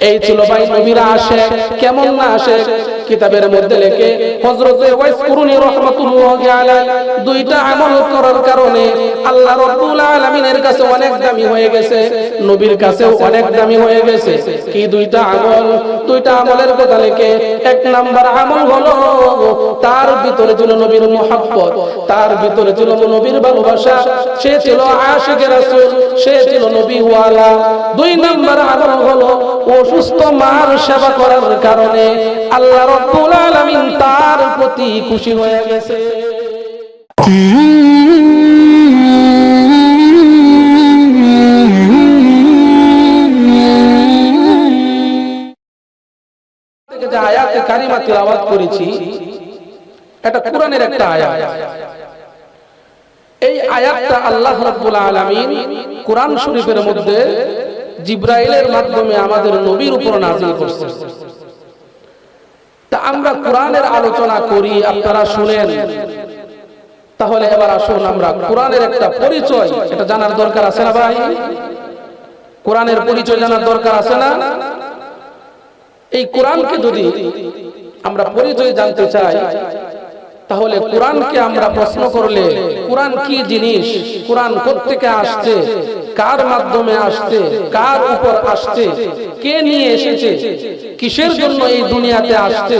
এই ছিল ভাই নবীরা আসে কেমন না আসে? কিতাবের মধ্যে লেখে, হযরতে ওয়াইসকুরুনি রাহমাতুল্লাহি আলাইহি দুইটা আমল করার কারণে আল্লাহ রাব্বুল আলামিনের কাছে অনেক দামি হয়ে গেছে, নবীর কাছেও অনেক দামি হয়ে গেছে। কি দুইটা আমল? দুইটা আমলের কথা লেখে, এক নাম্বার আমল হলো, তার ভিতরে ছিল নবীর মোহাব্বত, তার ভিতরে ছিল নবীর ভালোবাসা, সে ছিল আশিক রাসূল, সে ছিল নবী ওয়ালা। দুই নাম্বার আমল হলো, অসুস্থ মার সেবা করার কারণে আল্লাহ রাব্বুল আলামিন তার প্রতি খুশি হয়ে গেছে। করেছি, এটা কোরআন মধ্যে জিব্রাইলের মাধ্যমে আমাদের নবীর উপর নাযিল করছেন তা আমরা কোরআনের আলোচনা করি, আপনারা শুনেন। তাহলে এবার আসুন আমরা কোরআনের একটা পরিচয়, এটা জানার দরকার আছে না ভাই? কোরআনের পরিচয় জানার দরকার আছে না? এই কোরআনকে যদি আমরা পরিচয় জানতে চাই তাহলে কোরআনকে আমরা প্রশ্ন করলে, কোরআন কি জিনিস? কোরআন থেকে আসছে? কার মাধ্যমে আসছে? কার উপর আসছে? কে নিয়ে এসেছে? কিসের জন্য এই দুনিয়াতে আসছে?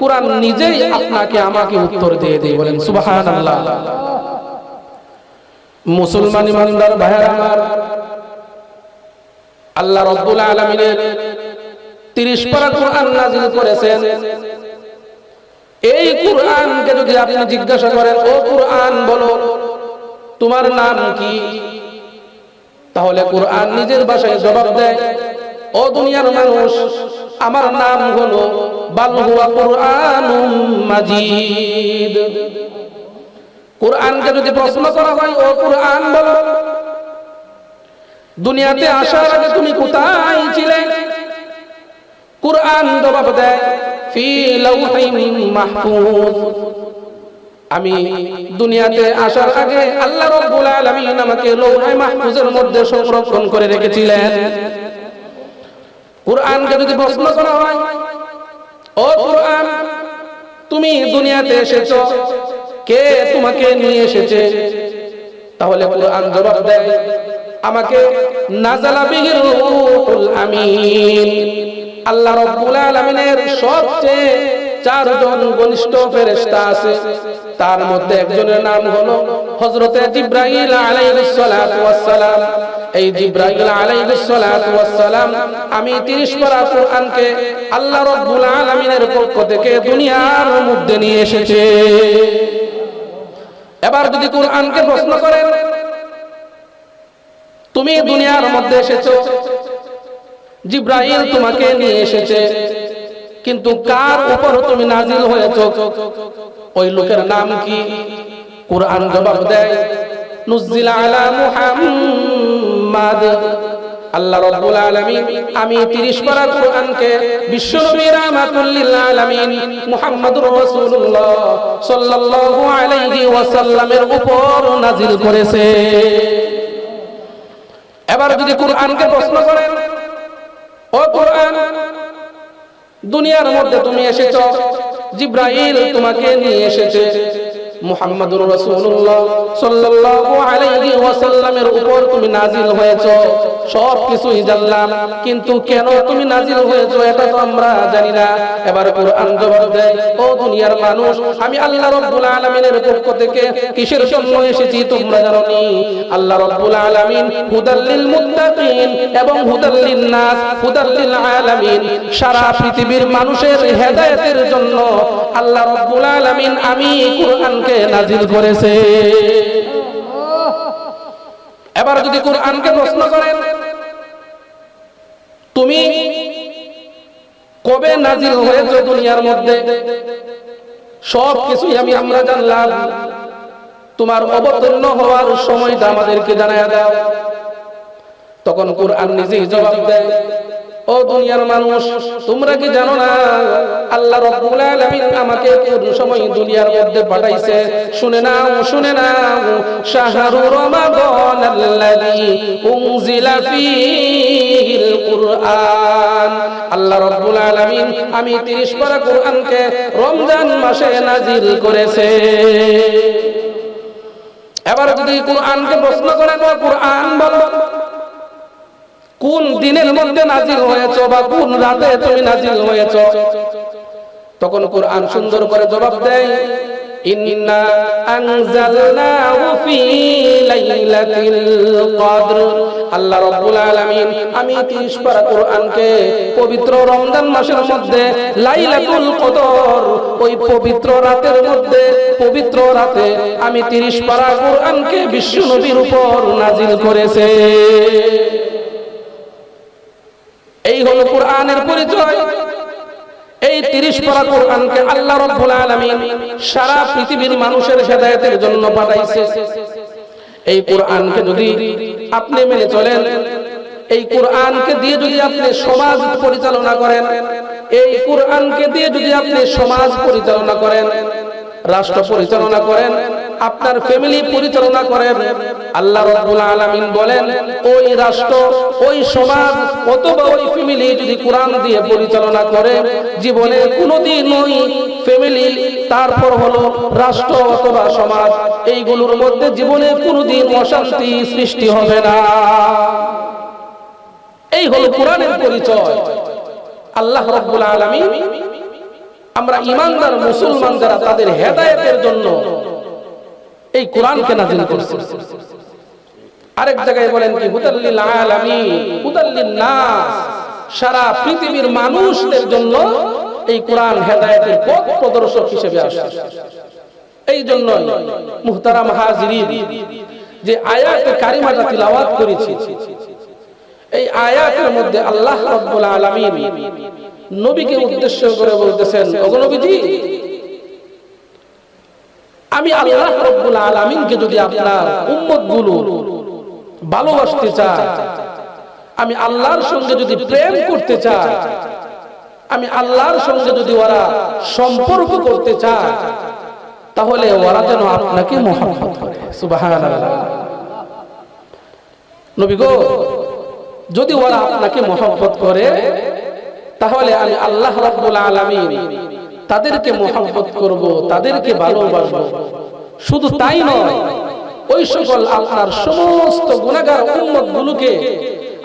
কোরআন নিজেই আপনাকে আমাকে উত্তর দিয়ে দিয়ে বলেন, সুবহানাল্লাহ। মুসলমান ইমানদার ভাইয়ের আমার আল্লাহ রব্বুল আলামিনের তিরিশ পারা কোরআন নাজিল করেছেন। এই কোরআনকে যদি আপনি জিজ্ঞাসা করেন, ও কোরআন, বলো, তোমার নাম কি? তাহলে কোরআন নিজের ভাষায় জবাব দেয়, ও দুনিয়ার মানুষ, আমার নাম হলো বালহুয়া কোরআন মাজিদ। কোরআনকে যদি প্রশ্ন করা হয়, ও কোরআন, বলো, দুনিয়াতে আসার আগে তুমি কোথায় ছিলে? কোরআন জবাব দেয় আমি দুনিয়াতে আসার আগে আল্লাহ রাব্বুল আলামিন আমাকে লৌহে মাহফুজের মধ্যে সংরক্ষণ করে রেখেছিলেন। কোরআনকে যদি প্রশ্ন করা হয়, ও কোরআন, তুমি দুনিয়াতে এসেছ, কে তোমাকে নিয়ে এসেছে? তাহলে কোরআন জবাব দেয়, আমাকে নাজালা বিহির আমিন। আল্লাহ রাব্বুল আলামিনের সবচেয়ে চারজন ঘনিষ্ঠ ফেরেশতা আছে। তার মধ্যে একজনের নাম হলো হযরতে জিবরাইল আলাইহিস সালাতু ওয়াস এই জিবরাইল আলাইহিস সালাতু ওয়াস আমি 30 পারা কোরআনকে আল্লাহ রাব্বুল আলামিনের পক্ষ থেকে দুনিয়ার মধ্যে নিয়ে এসেছে। এবার যদি কোরআনকে প্রশ্ন করেন, তুমি দুনিয়ার মধ্যে এসেছ জিব্রাইল তোমাকে নিয়ে এসেছে। কিন্তু কার উপর তুমি নাজিল হয়েছো? ওই লোকের নাম কি? কোরআন জবাব দেয় নুজিল আলা মুহাম্মাদ। আল্লাহ রাব্বুল আলামিন আমি 30 পারা কোরআনকে বিশ্বনবী রাহমাতুল লিল আলামিন মুহাম্মদুর রাসূলুল্লাহ সাল্লাল্লাহু আলাইহি ওয়াসাল্লামের উপর নাজিল করেছে। এবার যদি কোরআনকে প্রশ্ন করেন ও কোরআন দুনিয়ার মধ্যে তুমি এসেছ জিব্রাইল তোমাকে নিয়ে এসেছে। মুহাম্মাদুর রাসূলুল্লাহ সাল্লাল্লাহু আলাইহি ওয়াসাল্লামের উপর তুমি নাজিল হয়েছো সব কিছুই জানলাম, কিন্তু কেন তুমি নাজিল হয়েছো এটা তো আমরা জানি না। এবার কোরআন জবাব দেয়, ও দুনিয়ার মানুষ, আমি আল্লাহ রাব্বুল আলামিনের পক্ষ থেকে কিসের জন্য এসেছি তোমরা জানো নি আল্লাহ রাব্বুল আলামিন হুদাল্লিল মুত্তাকিন এবং হুদাল্লিন নাস হুদাল্লিল আলামিন, সারা পৃথিবীর মানুষের হেদায়েতের জন্য আল্লাহ রাব্বুল আলামিন আমি কোরআনকে নাজিল করেছে। এবার যদি কোরআনকে প্রশ্ন করেন, তুমি কবে নাজিল হয়েছে দুনিয়ার মধ্যে? সব কিছুই আমি আমরা জানলাম। তোমার অবতীর্ণ হওয়ার সময়টা আমাদেরকে জানায় দাও। তখন কোরআন নিজেই জবাব দেয়। ও দুনিয়ার মানুষ, তোমরা কি জানো না? আল্লাহ রাব্বুল আলামিন আমাকে কোন সময় দুনিয়ার মধ্যে পাঠাইছে? শুনে শুনে শাহরু রমাদান আল্লাযী উনজিলা ফীহিল কুরআন। আল্লাহ রাব্বুল আলামিন, আমি 30 পারা কোরআনকে রমজান মাসে নাজিল করেছে। এবার যদি কোরআনকে প্রশ্ন করেন কোরআন বলো। কোন দিনের মধ্যে নাজিল হয়েছ বা কোন রাতে তুমি নাজিল হয়েছ? তখন কোরআন সুন্দর করে জবাব দেয় আমি 30 পারা কোরআনকে পবিত্র রমজান মাসের মধ্যে কদর, ওই পবিত্র রাতের মধ্যে, পবিত্র রাতে আমি 30 পারা কোরআনকে বিশ্ব নবীর উপর নাজিল করেছে। এই হলো কোরআনের পরিচয়। এই তিরিশ পারা কোরআনকে আল্লাহ রব্বুল আলামিন সারা পৃথিবীর মানুষের হেদায়েতের জন্য পাঠাইছে। এই কোরআনকে যদি আপনি মেনে চলেন, এই কোরআনকে দিয়ে যদি আপনি সমাজ পরিচালনা করেন, এই কোরআনকে দিয়ে যদি আপনি সমাজ পরিচালনা করেন, রাষ্ট্র পরিচালনা করেন আপনার ফ্যামিলি পরিচালনা করেন। আল্লাহ রাব্বুল আলামিন বলেন, ওই রাষ্ট্র, ওই সমাজ অথবা ওই ফ্যামিলি যদি কোরআন দিয়ে পরিচালনা করে, জীবনে কোনোদিন ওই ফ্যামিলি তারপর হলো রাষ্ট্র অথবা সমাজ, এইগুলোর মধ্যে জীবনে কোনোদিন অশান্তি সৃষ্টি হবে না। এই হলো কোরআনের পরিচয়। আল্লাহ রাব্বুল আলামিন, আমরা ইমানদার মুসলমান যারা তাদের হেদায়েতের জন্য এই কোরআনকে নাজিল করছে। আরেক জায়গায় বলেন কি, হুদাল্লিল আলামিন, হুদাল্লিন নাস। সারা পৃথিবীর মানুষদের জন্য এই কোরআন হেদায়েতের পথ প্রদর্শক হিসেবে আসে এই জন্য মুহতারাম হাজিরিন, যে আয়াতে কারিমাটা তিলাওয়াত করেছি, এই আয়াতের মধ্যে আল্লাহ রাব্বুল আলামিন নবীকে উদ্দেশ্য করে বলতেছেন, ওগো নবীজি আমি আল্লাহ রব্বুল আলামিনকে যদি আপনার উম্মতগুলো ভালোবাসতে চাই, আমি আল্লাহর সঙ্গে যদি প্রেম করতে চাই, আমি আল্লাহর সঙ্গে যদি ওরা সম্পর্ক করতে চায় তাহলে ওরা যেন আপনাকে মহব্বত করে। সুবহানাল্লাহ। নবী গো, যদি ওরা আপনাকে মহব্বত করে, তাহলে আমি আল্লাহ রাব্বুল আলামিন তাদেরকে মহব্বত করব, তাদেরকে ভালোবাসবো। শুধু তাই নয়, ওই সকল আপনার সমস্ত গুনাহগার উম্মত গুলোকে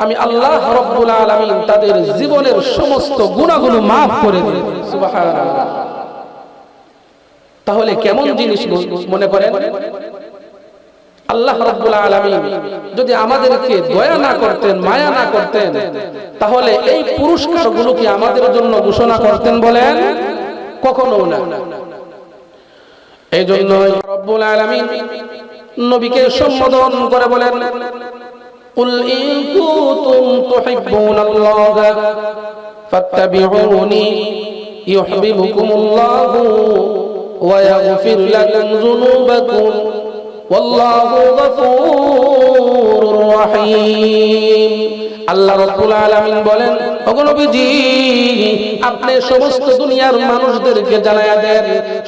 আমি আল্লাহ রাব্বুল আলামিন তাদের জীবনের সমস্ত গুনাহগুলো maaf করে তাহলে কেমন জিনিস মনে করেন? আল্লাহ রাব্বুল আলামিন যদি আমাদেরকে দয়া না করতেন, মায়া না করতেন, তাহলে এই পুরস্কারগুলো কি আমাদের জন্য ঘোষণা করতেন বলেন কখনো না এই জন্য রব্বুল আলামিন নবীকে সম্বোধন করে বলেন قل إن كنتم تحبون الله فاتبعوني يحببكم الله ويغفر لكم ذنوبكم والله غفور রহিম। আল্লাহ রব্বুল আলামিন বলেন, ওগো নবীজি, আপনি সমস্ত দুনিয়ার মানুষদেরকে জানায়া দেন,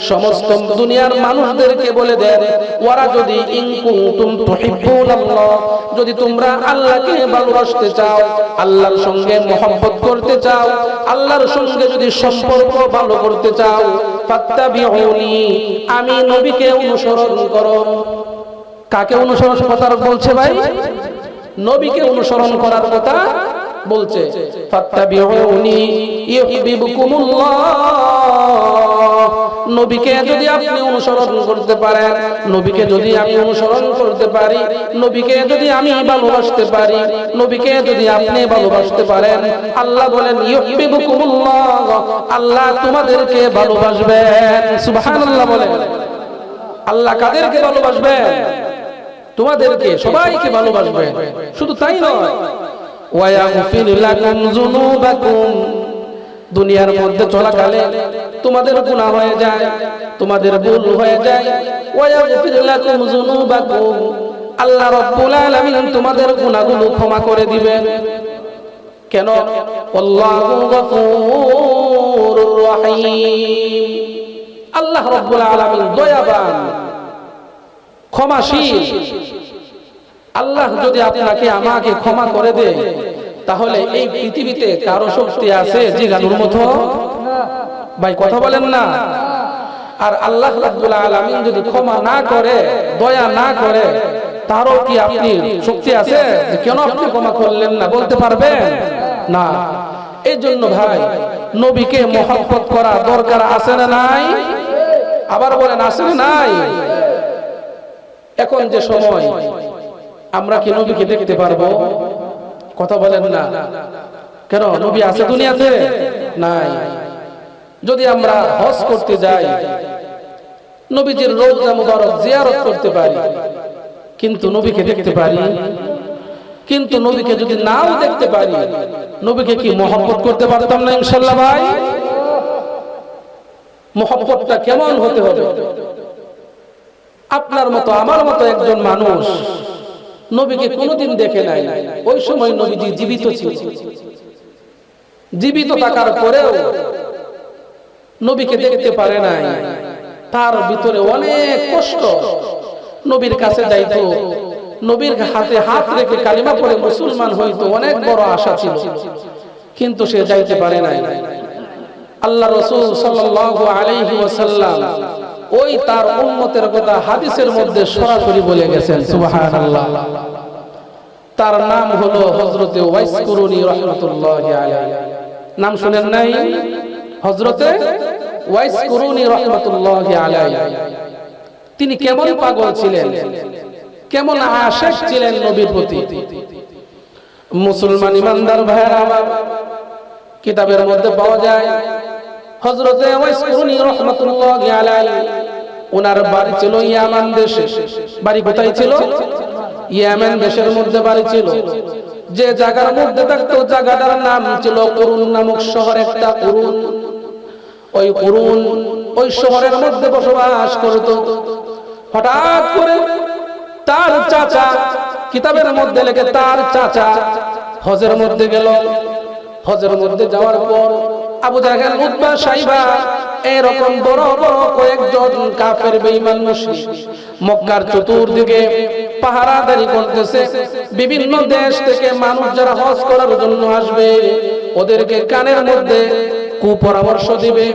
সমস্ত দুনিয়ার মানুষদেরকে বলে দেন, ওরা যদি তুহিব্বুনাল্লাহ, যদি তোমরা আল্লাহকে ভালোবাসতে চাও, আল্লাহর সঙ্গে মোহাম্মত করতে চাও, আল্লাহর সঙ্গে যদি সম্পর্ক ভালো করতে চাও, ফাত্তাবিউনি, আমি নবীকে অনুসরণ করো। কাকে অনুসরণ কথা বলছে ভাই নবীকে অনুসরণ করার কথা বলছে। ফাত্তাবিউনি নবীকে যদি আপনি অনুসরণ করতে পারেন নবীকে যদি আমি অনুসরণ করতে পারি নবীকে যদি আমি ভালোবাসতে পারি নবীকে যদি আপনি ভালোবাসতে পারেন আল্লাহ বলেন আল্লাহ তোমাদেরকে ভালোবাসবেন। সুবহানাল্লাহ বলেন। আল্লাহ কাদেরকে ভালোবাসবেন? তোমাদেরকে সবাইকে ভালোবাসবে। শুধু তাই নয় দুনিয়ার মধ্যে চলাকালে তোমাদের গুনাহ হয়ে যায় তোমাদের ভুল হয়ে যায়। আল্লাহ রাব্বুল আলামিন তোমাদের গুনাহগুলো ক্ষমা করে দিবেন। কেন? আল্লাহু গফুরুর রহিম। আল্লাহ রাব্বুল আলামিন দয়াবান। ক্ষমাশীল। আল্লাহ যদি আপনাকে আমাকে ক্ষমা করে দেয়, তাহলে এই পৃথিবীতে কারও শক্তি আছে জিগানোর মতো? ভাই, কথা বলেন না। আর আল্লাহ রাব্বুল যদি ক্ষমা না করে, দয়া না করে, তারও কি আপনি শক্তি আছে? যে কেন আপনি ক্ষমা করলেন না, বলতে পারবেন? না। এই জন্য ভাই, নবীকে মহব্বত করা দরকার আছে না নাই? আবার বলেন, আছে না নাই? এখন যে সময় আমরা কি নবীকে দেখতে পারব? কথা বলেন না। কেন? নবী আছে দুনিয়াতে? নাই। যদি আমরা হজ করতে যাই, নবীজির রোজা মুবারক জিয়ারত করতে পারি, কিন্তু নবীকে দেখতে পারি, কিন্তু নবীকে যদি নাও দেখতে পারি, নবীকে কি মহব্বত করতে পারতাম না ইনশাল্লাহ ভাই? মহব্বতটা কেমন হতে হবে? আপনার মতো, আমার মতো একজন মানুষ নবীকে কোনোদিন দেখে নাই। ওই সময় নবীজি জীবিত ছিল। জীবিত থাকার পরেও নবীকে দেখতে পারে নাই। তার ভিতরে অনেক কষ্ট। নবীর কাছে যাইতো। নবীর হাতে হাত রেখে কালিমা পরে মুসলমান হইতো, অনেক বড় আশা ছিল। কিন্তু সে যাইতে পারে নাই। আল্লাহ রসুল সাল্লাল্লাহু আলাইহি ওয়াসাল্লাম ওই তার উম্মতের কথা হাদিসের মধ্যে সরাসরি বলে গেছেন, সুবহানাল্লাহ। তার নাম হলো হযরতে ওয়াইস কুরুনি রাহমাতুল্লাহি নাম শুনেন নাই? হযরতে ওয়াইস কুরুনি রাহমাতুল্লাহি আলাইহি। তিনি কেমন পাগল ছিলেন? কেমন আশেক ছিলেন নবীর প্রতি? মুসলমান ইমানদার ভাইরা কিতাবের মধ্যে পাওয়া যায় কুরুনি রাহমাতুল্লাহি ওনার বাড়ি ছিল ইয়ামান দেশে। বাড়ি কোথায় ছিল? ইয়ামান দেশের মধ্যে বাড়ি ছিল। যে জায়গার মধ্যে থাকতো, জায়গাটার নাম ছিল করুন নামক শহর একটা করুন। ওই করুন ওই শহরের মধ্যে বসবাস করত। হঠাৎ করে তার চাচা, কিতাবের মধ্যে লেখে, তার চাচা হজের মধ্যে গেল। হজের মধ্যে যাওয়ার পর বিভিন্ন দেশ থেকে মানুষ যারা হজ করার জন্য আসবে, ওদেরকে কানের মধ্যে কুপরামর্শ দিবে।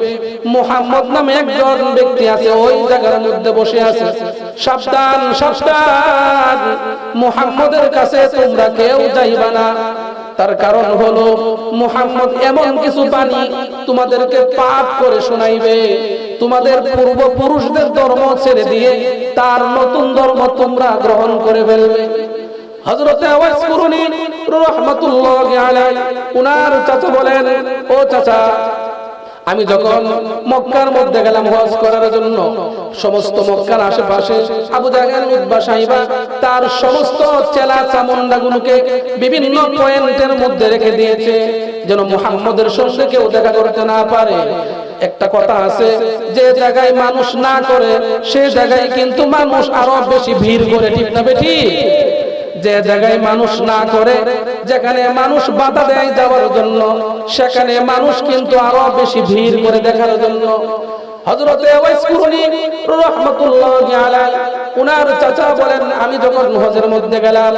মোহাম্মদ নামে একজন ব্যক্তি আছে, ওই জায়গার মধ্যে বসে আছে। সাবধান সাবধান, মোহাম্মদের কাছে তোমরা কেউ যাইবা না। তার কারণ হলো মোহাম্মদ এমন কিছু বাণী তোমাদেরকে পাপ করে শোনাইবে। তোমাদের পূর্বপুরুষদের ধর্ম ছেড়ে দিয়ে তার নতুন ধর্ম তোমরা গ্রহণ করে ফেলবে। হযরতে আওয়াজ করুন রাহমাতুল্লাহি উনার চাচা বলেন, ও চাচা আমি যখন মক্কার মধ্যে গেলাম হজ করার জন্য, সমস্ত মক্কার আশেপাশে আবু জাহেল, উতবা সাহিবা, তার সমস্ত চেলা চামুন্ডাগুলোকে বিভিন্ন পয়েন্টের মধ্যে রেখে দিয়েছে, যেন মুহাম্মদের সঙ্গে কেউ দেখা করতে না পারে। একটা কথা আছে, যে জায়গায় মানুষ না করে, সে জায়গায় কিন্তু মানুষ আরও বেশি ভিড় করে, ঠিক না বেঠি যে জায়গায় মানুষ না করে, যেখানে মানুষ বাধা দেয় যাওয়ার জন্য, সেখানে মানুষ কিন্তু আরও বেশি ভিড় করে দেখার জন্য। আমি যখন হজের মধ্যে গেলাম,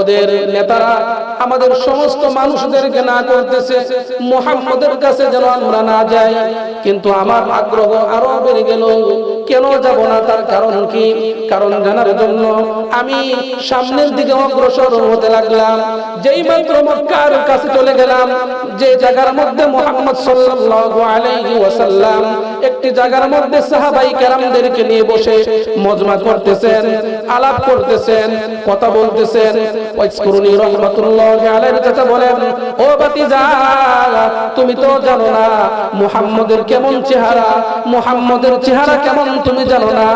ওদের নেতারা আমাদের সমস্ত মানুষদেরকে না করতেছে, মুহাম্মদের কাছে যেন আমরা না যাই, কিন্তু আমার আগ্রহ আরও বেড়ে গেল। কেন যাব না? তার কারণ কি? কারণ জানার জন্য আমি সামনের দিকে অগ্রসর হতে লাগলাম। যেই মাত্র মক্কার কাছে চলে গেলাম, যে জায়গার মধ্যে মুহাম্মদ সাল্লাল্লাহু আলাইহি ওয়াসাল্লাম একটি জায়গার মধ্যে সাহাবাই কেরামদেরকে নিয়ে বসে মজমা করতেছেন, আলাপ করতেছেন, কথা বলতেছেন। ওয়াইসকুরুনি রাহমাতুল্লাহি আলাইহি চাচা বলেন, ও ভাতিজা, তুমি তো জানো না, মুহাম্মদের কেমন চেহারা, মুহাম্মদের চেহারা কেমন তুমি জানো না,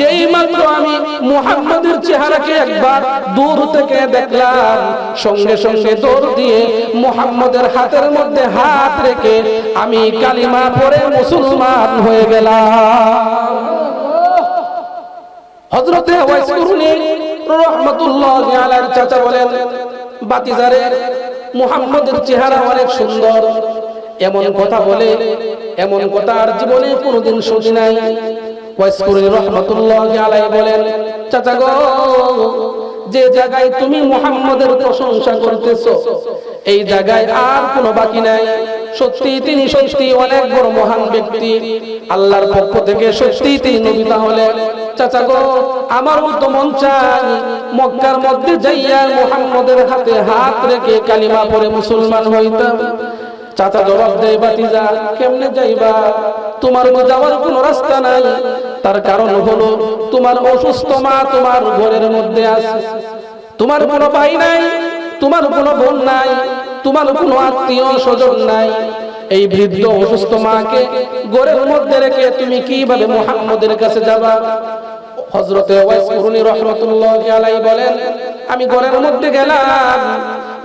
যেই মাত্র আমি মুহাম্মদের চেহারাকে একবার দূর থেকে দেখলাম, সঙ্গে সঙ্গে দৌড় দিয়ে মুহাম্মদের হাতের মধ্যে হাত রেখে আমি কালিমা পড়ে মুসলমান হয়ে গেলাম। হযরতে ওয়াইস কুরুনি রাহমাতুল্লাহি আলাইহির চাচা বলেন, বাতিজারে, মুহাম্মদের চেহারা অনেক সুন্দর, এমন কথা বলে, এমন কথা আর জীবনে কোনোদিন শুনি নাই। ওয়াইসকুরি রহমতুল্লাহ আলাই বলেন চাচা গো যে জায়গায় তুমি মুহাম্মদের প্রশংসা করতেছো এই জায়গায় আর কোনো বাকি নাই। সত্যি তিনি সত্যি অনেক বড় মহান ব্যক্তি। আল্লাহর পক্ষ থেকে সত্যি তিনি নবী তাহলে চাচা গো আমার তো মন চাই মক্কার মধ্যে যাইয়া মুহাম্মদের হাতে হাত রেখে কালিমা পড়ে মুসলমান হইতাম। চাচা জবাব দেয় বাতিজা কেমনে যাইবা? তোমার যাওয়ার কোনো রাস্তা নাই। তার কারণ হলো, তোমার অসুস্থ মা তোমার ঘরের মধ্যে আছে। তোমার কোনো ভাই নাই, তোমার কোনো বোন নাই, তোমার কোনো আত্মীয় স্বজন নাই। এই বৃদ্ধ অসুস্থ মাকে ঘরের মধ্যে রেখে তুমি কীভাবে মোহাম্মদের কাছে যাবা? হজরতে ওয়াইসকুরুনি রহমতুল্লাহ আলাই বলেন, আমি ঘরের মধ্যে গেলাম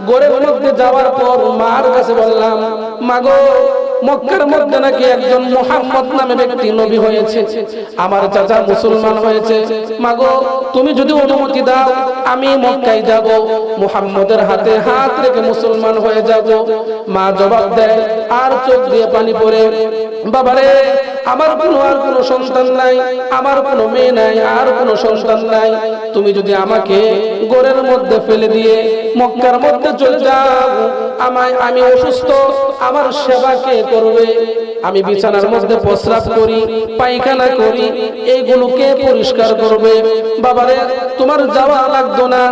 ঘরের মধ্যে যাওয়ার পর মার কাছে বললাম, মাগো, মক্কার মধ্যে নাকি একজন মোহাম্মদ নামে ব্যক্তি নবী হয়েছে, আমার চাচা মুসলমান হয়েছে। মাগো, তুমি যদি অনুমতি দাও, আমি মক্কায় যাব, মুহাম্মদের হাতে হাত রেখে মুসলমান হয়ে যাব। মা জবাব দেয়, আর চোখ দিয়ে পানি পড়ে। বাবারে আমার কোনো আর কোনো সন্তান নাই, আমার কোনো মেয়ে নাই, আর কোনো সন্তান নাই। তুমি যদি আমাকে গোরের মধ্যে ফেলে দিয়ে মক্কার মধ্যে চলে যাও, আমায় আমি অসুস্থ, আমার সেবা কে করবে? আমি বিছানার মধ্যে প্রস্রাব করি, পায়খানা করি এইগুলোকে পরিষ্কার করবে? বাবারে, তোমার যাওয়া লাগতো না,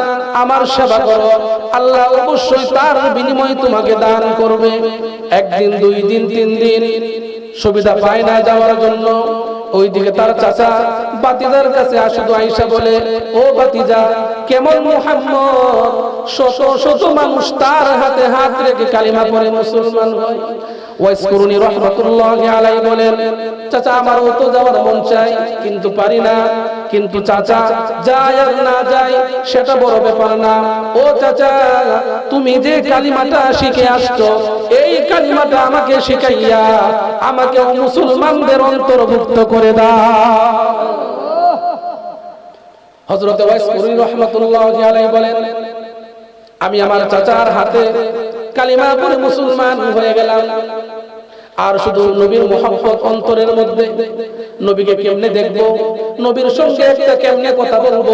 আমার সেবা করো। আল্লাহ অবশ্যই তার বিনিময়ে তোমাকে দান করবে। একদিন, দুই দিন, তিন দিন সুবিধা পায় না যাওয়ার জন্য। ওইদিকে তার চাচা বাতিজার কাছে আসুদু আইসা বলে, ও বাতিজা, কেমন মোহাম্মদ? শত শত মানুষ তার হাতে হাত রেখে কালিমা পরে মুসলমান হয়। ওয়াইসকুরুনি রহমাতুল্লাহ আলাই বলেন চাচা আমারও তো যাওয়ার মন চাই কিন্তু পারি না কিন্তু চাচা যায় আর না যায় সেটা বড় ব্যাপার না। ও চাচা তুমি যে কালিমাটা শিখে আসছো এই কালিমাটা আমাকে শিখাইয়া আমাকে মুসলমানদের অন্তর্ভুক্ত করে দাও। হযরত ওয়াইসকুরুনি রহমাতুল্লাহ আলাই বলেন আমি আমার চাচার হাতে কালিমা পড়ে মুসলমান হয়ে গেলাম। আর শুধু নবীর মোহাম্মত অন্তরের মধ্যে। নবীকে কেমনে দেখব? নবীর সঙ্গে একটা কেমনে কথা বলব?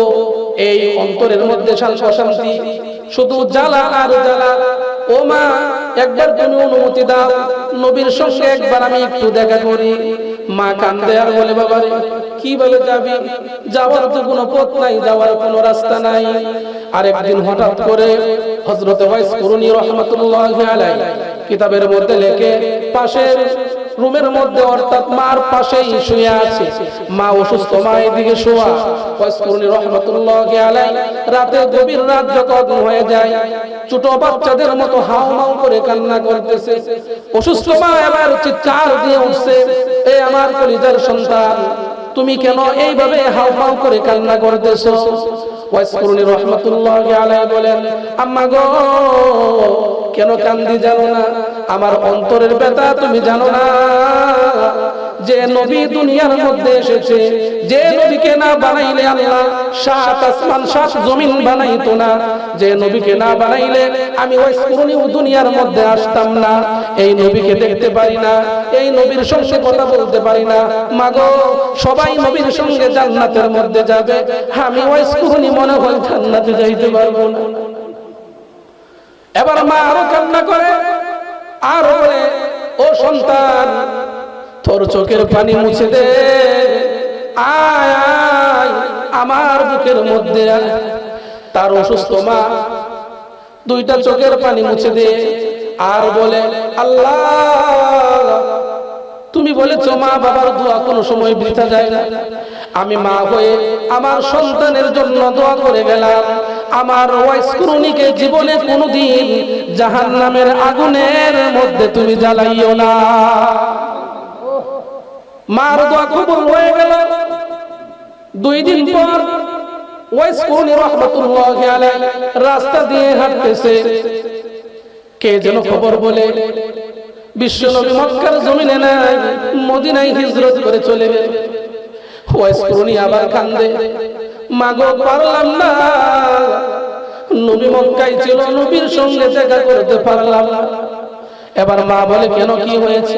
এই অন্তরের মধ্যে শান্তি শুধু জ্বালা আর জ্বালা। ও মা, একবার তুমি অনুমতি দাও। নবীর সঙ্গে একবার আমি একটু দেখা করি। মা কান্দে আর বলে বাবা কীভাবে যাবি? যাওয়ার তো কোনো পথ নাই, যাওয়ার কোনো রাস্তা নাই। আর একদিন হঠাৎ করে হজরত ওয়াইস করুনি রহমতুল্লাহ আলাই কিতাবের মধ্যে লেখে, পাশের রুমের মধ্যে অর্থাৎ মার পাশেই শুয়ে আছে। মা অসুস্থ মা এদিকে শোয়া। ওয়াসকুরনি রহমাতুল্লাহ আলাই রাতে গভীর রাত যখন হয়ে যায়, ছোট বাচ্চাদের মতো হাও মাও করে কান্না করতেছে। অসুস্থ মা এবার চিৎকার দিয়ে উঠছে, এ আমার কলিজার সন্তান, তুমি কেন এইভাবে হাও মাও করে কান্না করতেছো? ওয়াসকুরনি রহমাতুল্লাহ আলাইহি বলেন, আম্মা গো, কেন কান্দি জানো না? আমার অন্তরের ব্যথা তুমি জানো না? যে নবী দুনিয়ার মধ্যে এসেছে, যে নবীকে না বানাইলে আল্লাহ সাত আসমান, সাত জমিন বানাইতো না। যে নবীকে না বানাইলে আমি ওই স্মরণীয় দুনিয়ার মধ্যে আসতাম না। এই নবীকে দেখতে পারি না, এই নবীর সঙ্গে কথা বলতে পারি না। মাগো, সবাই নবীর সঙ্গে জান্নাতের মধ্যে যাবে, আমি ওই স্মরণী মনে হয় জান্নাতে যাইতে পারব না। এবার মা আরও কান্না করে, আর বলে, ও সন্তান তোর চোখের পানি মুছে দে। আমার বুকের মধ্যে। তার অসুস্থ মা দুইটা চোখের পানি মুছে দে। আর বলে, আল্লাহ, তুমি বলেছ মা বাবার দোয়া কোনো সময় বৃথা যায় না। আমি মা হয়ে আমার সন্তানের জন্য দোয়া করে গেলাম। আমার ওয়াইসকুরুনিকে জীবনে কোনোদিন জাহান নামের আগুনের মধ্যে তুমি জ্বালাইও না। মার দোয়া কবুল হয়ে গেল। দুই দিন পর ওয়াইসকুরুনি রহমাতুল্লাহ আলাইহি রাস্তা দিয়ে হাঁটতেছে। কে যেন খবর বলে, বিশ্ব নবী মক্কার জমিনে নাই মদিনায় হিজরত করে চলে আবার কান্দে, মাগো, পারলাম না। নবী মক্কায় ছিল, নবীর সঙ্গে দেখা করতে পারলাম না। এবার মা বলে, কেন কি হয়েছে?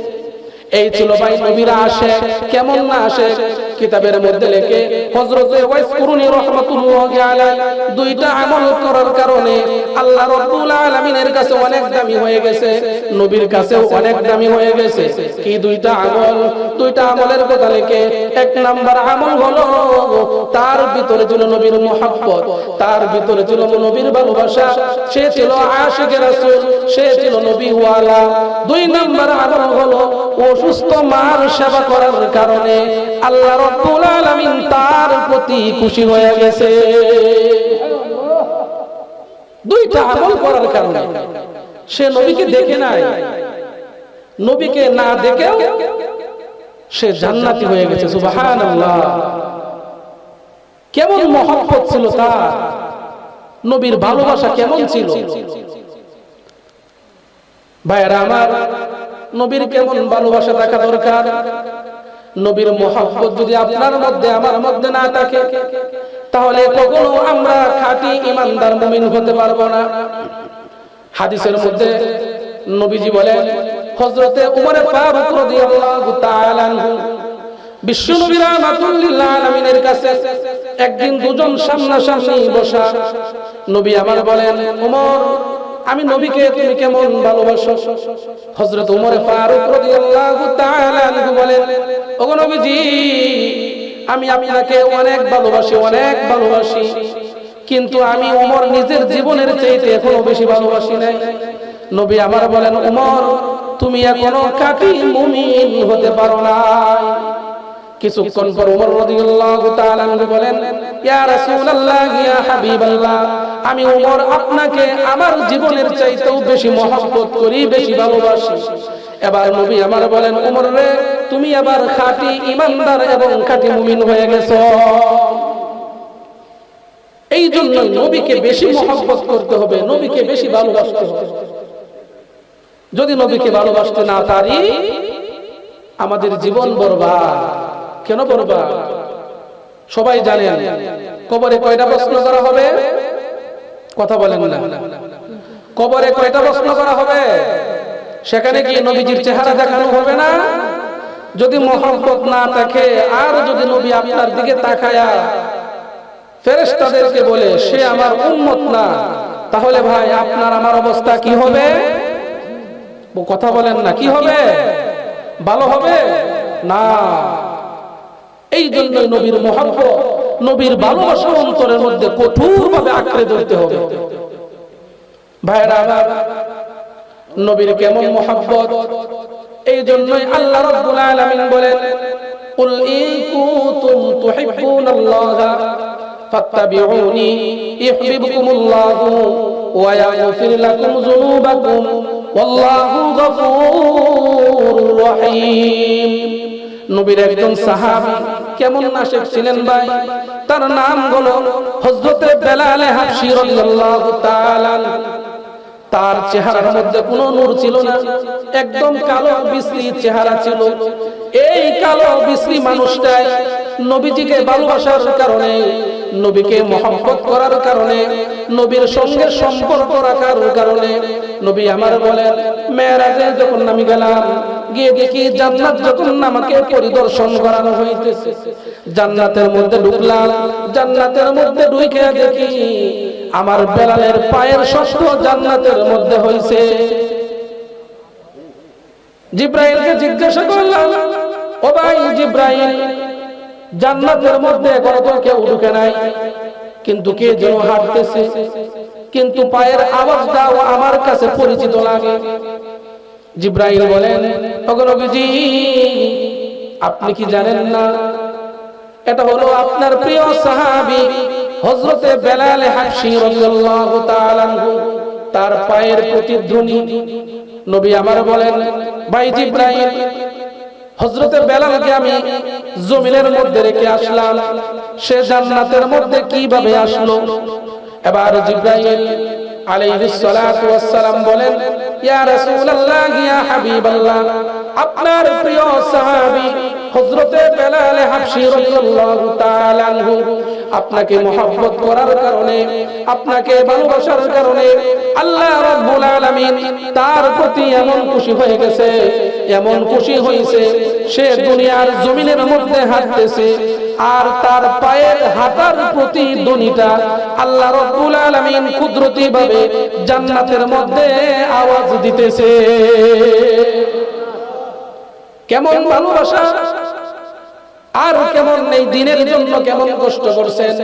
এই ছিল ভাই নবীরা আসে, কেমন না আসে? কিতাবের মধ্যে লেখে, হযরতে ওয়াইসকুরুনি রাহমাতুল্লাহি আলাইহি, দুইটা আমল করার কারণে আল্লাহ রাব্বুল আলামিনের কাছে অনেক দামি হয়ে গেছে, নবীর কাছেও অনেক দামি হয়ে গেছে। কি দুইটা আমল? দুইটা আমলের কথা লেখে, এক নাম্বার আমল হলো, তার ভিতরে ছিল নবীর মোহাব্বত, তার ভিতরে ছিল নবীর ভালোবাসা, সে ছিল আশিক রাসূল, সে ছিল নবী ওয়ালা দুই নাম্বার আমল হলো অসুস্থ মার সেবা করার কারণে আল্লাহ রাব্বুল আলামিন তার প্রতি খুশি হয়ে গেছে। দুইটা আমল করার কারণে। সে নবীকে দেখে নাই। নবীকে না দেখেও সে জান্নাতি হয়ে গেছে, সুবহানাল্লাহ। কেমন মহব্বত ছিল তার? নবীর ভালোবাসা কেমন ছিল? ভাইরা আমার নবীর কেমন ভালোবাসা থাকা দরকার? নবীর মহব্বত যদি আপনার মধ্যে, আমার মধ্যে না থাকে, তাহলে কখনো আমরা খাঁটি ইমানদার মুমিন হতে পারব না। হাদিসের মধ্যে নবীজি বলেন, হযরতে উমর ফারুক রাদিয়াল্লাহু তাআলা বিশ্ব নবী রাহমাতুল্লিল আলামিনের কাছে একদিন দুজন সামনাসামনি বসা, নবী আমার বলেন, উমর আমি নবীকে তুমি কেমন ভালোবাসো? হযরত উমর ফারুক রাদিয়াল্লাহু তাআলা আনহু বলেন, ওগো নবীজি, আমি আপনাকে অনেক ভালোবাসি অনেক ভালোবাসি। কিন্তু আমি উমর নিজের জীবনের চাইতে এখনও বেশি ভালোবাসি নাই। নবী আমার বলেন, উমর, তুমি এখনও কাটি মুমিন হতে পারো না কিছুক্ষণ পর উমর রাদিয়াল্লাহু তাআলা আনহু বলেন, ইয়া রাসূলুল্লাহ, ইয়া হাবিবাল্লাহ, আমি উমর আপনাকে আমার জীবনের চাইতেও বেশি মহব্বত করি, বেশি ভালোবাসি। এবার নবী আমার বলেন, উমর রে, তুমি এবার খাঁটি ইমানদার এবং খাঁটি মুমিন হয়ে গেছো। এই জন্য নবীকে বেশি মহব্বত করতে হবে, নবীকে বেশি ভালোবাসতে হবে। যদি নবীকে ভালোবাসতে না পারি, আমাদের জীবন বরবাদ। কেন বরবাদ সবাই জানেন, কবরে কয়টা প্রশ্ন করা হবে? কথা বলেন না। কবরে কয়টা প্রশ্ন করা হবে? সেখানে কি নবীজির চেহারা দেখানো হবে না? যদি মহব্বত না থাকে, আর যদি নবী আপনার দিকে তাকায়া ফেরেশতাদেরকে বলে, সে আমার উম্মত না, তাহলে ভাই, আপনার আমার অবস্থা কি হবে? কথা বলেন না। কি হবে? ভালো হবে? না। এই জন্য নবীর মহব্বত, নবীর ভালোবাসা অন্তরের মধ্যে কঠোরভাবে আঁকড়ে ধরতে হবে। ভাইরা নবীর কেমন মহব্বত? এই জন্যই আল্লাহ রাব্বুল আলামিন বলেন, কুল ইন কুনতুম তুহিব্বুনাল্লাহা, ফাত্তাবিউনি ইউহিব্বুকুমুল্লাহু ওয়া ইয়াগফির লাকুম যুনুবাকুম, ওয়াল্লাহু গফুরুর রহিম। নবীর একজন সাহাবী কেমন নাশিক ছিলেন ভাই? তার নাম হলো হযরতে বেলাল হাবশী রাদিয়াল্লাহু তাআলা তার চেহারার মধ্যে কোনো নূর ছিল না, একদম কালো বিশ্রী চেহারা ছিল। এই কালো বিশ্রী মানুষটাই নবীজিকে ভালোবাসার কারণে, নবীকে মহব্বত করার কারণে, নবীর সঙ্গে সম্পর্ক রাখার কারণে নবী আমার বলেন, মেয়েরাজে, যখন আমি গেলাম গিয়ে দেখি জান্নাত যখন আমাকে পরিদর্শন করানো হইতেছে, জান্নাতের মধ্যে ঢুকলাম, জান্নাতের মধ্যে ঢুকে দেখি আমার বেলালের পায়ের শব্দ জান্নাতের মধ্যে হইছে। জিব্রাইলকে জিজ্ঞাসা করলাম, ও ভাই জিব্রাইল, জান্নাতের মধ্যে এখনও কেউ ঢুকে নাই, কিন্তু কে যেন হাঁটতেছে, কিন্তু পায়ের আওয়াজটাও আমার কাছে পরিচিত লাগে। জিব্রাইল বলেন অগনবীজি আপনি কি জানেন না? এটা হলো আপনার প্রিয় সাহাবী হযরতে বেলাল হাবশী রাদিয়াল্লাহু তাআলা তার পায়ের প্রতিধ্বনি। নবী আমার বলেন ভাই জিব্রাইল হযরতে বেলালকে আমি জমিনের মধ্যে রেখে আসলাম। সে জান্নাতের মধ্যে কীভাবে আসলো? এবার জিব্রাইল আলাইহিস সালাতু ওয়াস সালাম বলেন ইয়া রাসূলুল্লাহ ইয়া হাবিবাল্লাহ আপনার প্রিয় সাহাবী হযরতে বেলাল হাবশী রাদিয়াল্লাহু তাআলা আনহু আপনাকে মহব্বত করার কারণে, আপনাকে ভালোবাসার কারণে আল্লাহ রাব্বুল আলামিন তার প্রতি এমন খুশি হয়ে গেছে, এমন খুশি হয়েছে সে দুনিয়ার জমিনের মধ্যে হাঁটতেছে আর তার পায়ের হাঁটার প্রতি ধ্বনিটা আল্লাহ রব্বুল আলামিন কুদরতি ভাবে জান্নাতের মধ্যে আওয়াজ দিতেছে। কেমন ভালোবাসা? আর কেমন নেই দিনের জন্য কেমন কষ্ট করছেন?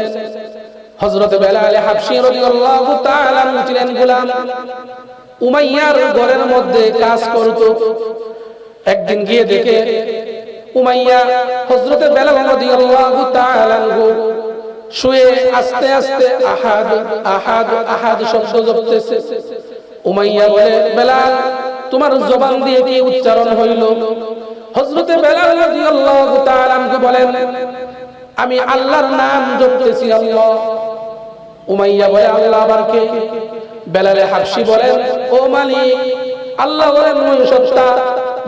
হযরত বেলাল রাদিয়াল্লাহু তাআলা ছিলেন গোলাম। উমাইয়ার ঘরের মধ্যে কাজ করত। একদিন গিয়ে দেখে উমাইয়া হযরত বেলাল রাদিয়াল্লাহু তাআলা শুয়ে আস্তে আস্তে আহাদ আহাদ আহাদ শব্দ জপতেছে। উমাইয়া বলে, বেলাল, তোমার জবান দিয়ে কি উচ্চারণ হইল? হযরতে বেলাল রাদিয়াল্লাহু তাআলা আনহু বলেন, আমি আল্লাহর নাম জপতেছি আল্লাহ। উমাইয়া বলে, আল্লাহ আবার কে? বেলালে হাবশি বলেন, ও মালিক, আল্লাহ বলেন ওই সত্তা,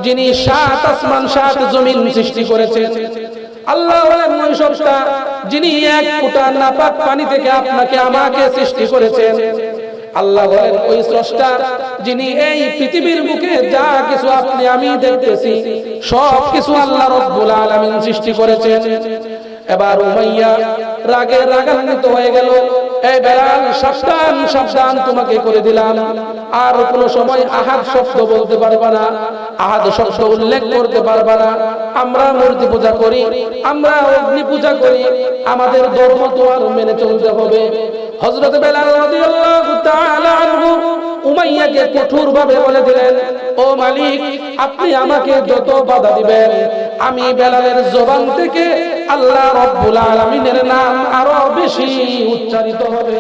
যিনি সাত আসমান, সাত জমিন সৃষ্টি করেছেন। আল্লাহ বলেন ওই সত্তা, যিনি এক ফুটা নাপাক পানি থেকে আপনাকে আমাকে সৃষ্টি করেছেন। আল্লাহ বলেন, ওই স্রষ্টা যিনি এই পৃথিবীর মুখে যা কিছু আপনি, আমি দেখতেছি, সব কিছু আল্লাহ রব্বুল আলামিন সৃষ্টি করেছেন। এবার উমাইয়া রাগে রাগান্বিত হয়ে গেল। এই বেলাল সাবধান সাবধান তোমাকে করে দিলাম। আর কোনো সময় আহাদ শব্দ বলতে পারবা না। আহাদ শব্দ উল্লেখ করতে পারবা না। আমরা মূর্তি পূজা করি, আমরা অগ্নি পূজা করি। আমাদের ধর্ম তো মেনে চলতে হবে। হযরত বেলাল রাদিয়াল্লাহু তাআলা আনহু উমাইয়াকে কঠোর ভাবে বলে দিলেন ও মালিক, আপনি আমাকে যত বাধা দিবেন, আমি বেলালের জবান থেকে আল্লাহ রব্বুল আলামিনের নাম আরও বেশি উচ্চারিত হবে।